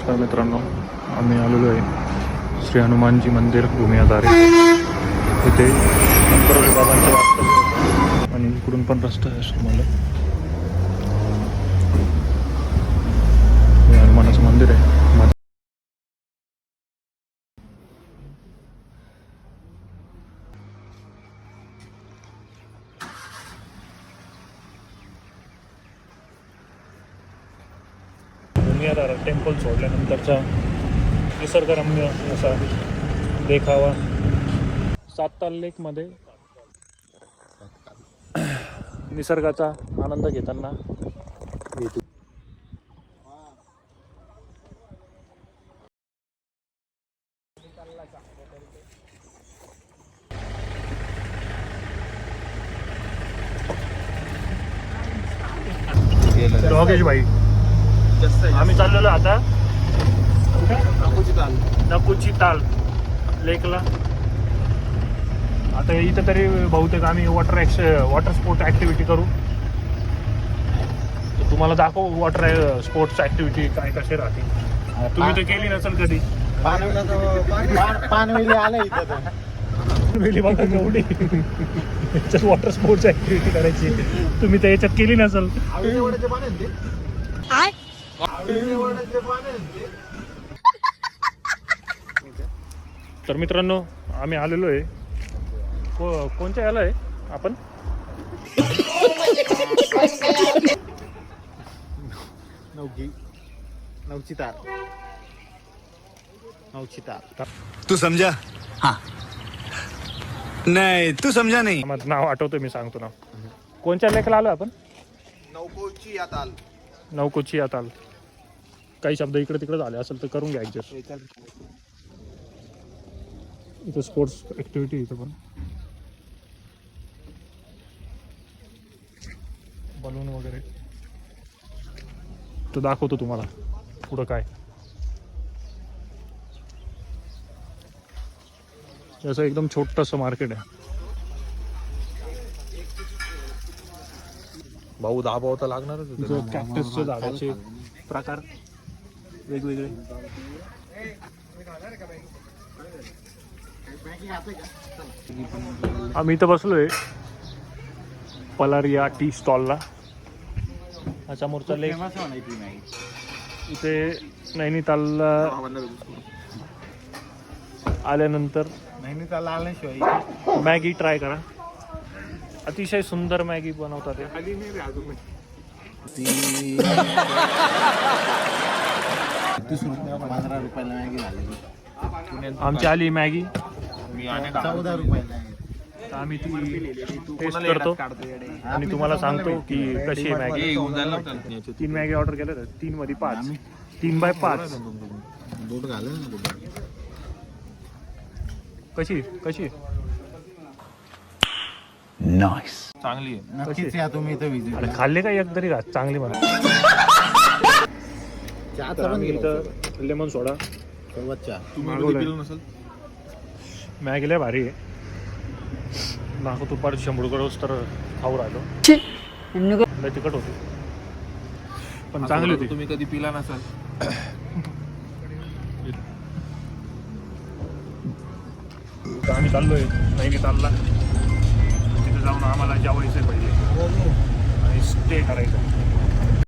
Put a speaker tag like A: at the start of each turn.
A: नमस्कार मित्रांनो आम्ही आलेलो आहे श्री हनुमानजी मंदिर भूमियाधारे इथे शंकरोजी बाबांचं वास्तव्य आणि इकडून पण रस्ता आहे तुम्हाला हे हनुमानाचं मंदिर आहे मध्ये या टेम्पल सोडल्यानंतरचा निसर्गरम्य असा देखावा. सात लेकमध्ये निसर्गाचा आनंद घेताना योगेश भाई. आम्ही चाललेलो आता. नकुची ताल. लेकला. आता इथं तरी बहुतेक आम्ही वॉटर ॲक्स वॉटर स्पोर्ट ॲक्टिव्हिटी करू. तुम्हाला दाखव वॉटर स्पोर्ट्स ॲक्टिव्हिटी काय कसे राहते तुम्ही तर केली नसेल कधी.
B: पानवेली आलं इथं तर.
A: वेली बघा एवढी. याच्यात वॉटर स्पोर्ट्स ॲक्टिव्हिटी करायची. तुम्ही तर याच्यात केली नसेल. तर मित्रांनो आम्ही आलेलो आहे. को कोणत्या याला आहे? आपण?
B: नवची तार नवची तार
C: तू समझा? हाँ. नहीं तू समझा नहीं.
A: माझं नाव आठवतो मी सांगतो नाव. कोणत्या लेखला आलो आपण?
B: नौकोची या ताल
A: नौकोची आता काही शब्द इकडे तिकडे झाले असेल तर करून घ्या ॲडजस्ट इथं स्पोर्ट्स ॲक्टिव्हिटी इथं पण. बलून वगैरे. तो दाखवतो तुम्हाला पुढं काय. असं एकदम छोटंसं मार्केट आहे.
D: भाऊ दहा तर लागणारच होते
A: कॅक्टसचे झाडाचे प्रकार. वेगवेगळे. आम्ही इथं बसलोय. पलारिया टी स्टॉलला. हा समोरचा लेक. इथे नैनितालला आल्यानंतर
B: नैनिताल आल्याशिवाय
A: मॅगी ट्राय करा. अतिशय सुंदर मॅगी बनवतात ते
B: खाली नाही रे अजून तीस रुपये पंधरा रुपयाला मॅगी झाली.
A: आमची आली मॅगी.
B: चौदा रुपयाला आहे.
A: तर आम्ही ती टेस्ट करतो. आणि तुम्हाला सांगतो की कशी आहे मॅगी. तीन मॅगी ऑर्डर केलं तर तीन मध्ये पाच. तीन बाय पाच.
B: दूध.
A: कशी कशी
D: चांगली आहे.
B: नक्कीच या तुम्ही इथं विजिट
A: अरे खाल्ले का एक तरी का चांगली म्हणा. आम्ही इथं लेमन सोडा.
B: सोबत चहा
A: मॅगी लय भारी आहे. दाखवतो पार शंभर रुपये तर खाऊ राहिलो. लय तिखट होती. पण चांगली होती.
D: तुम्ही कधी पिला नसाल?
A: तर आम्ही चाललोय. नैनितालला तिथे जाऊन आम्हाला जेवायचं पहिले आणि स्टे करायचं.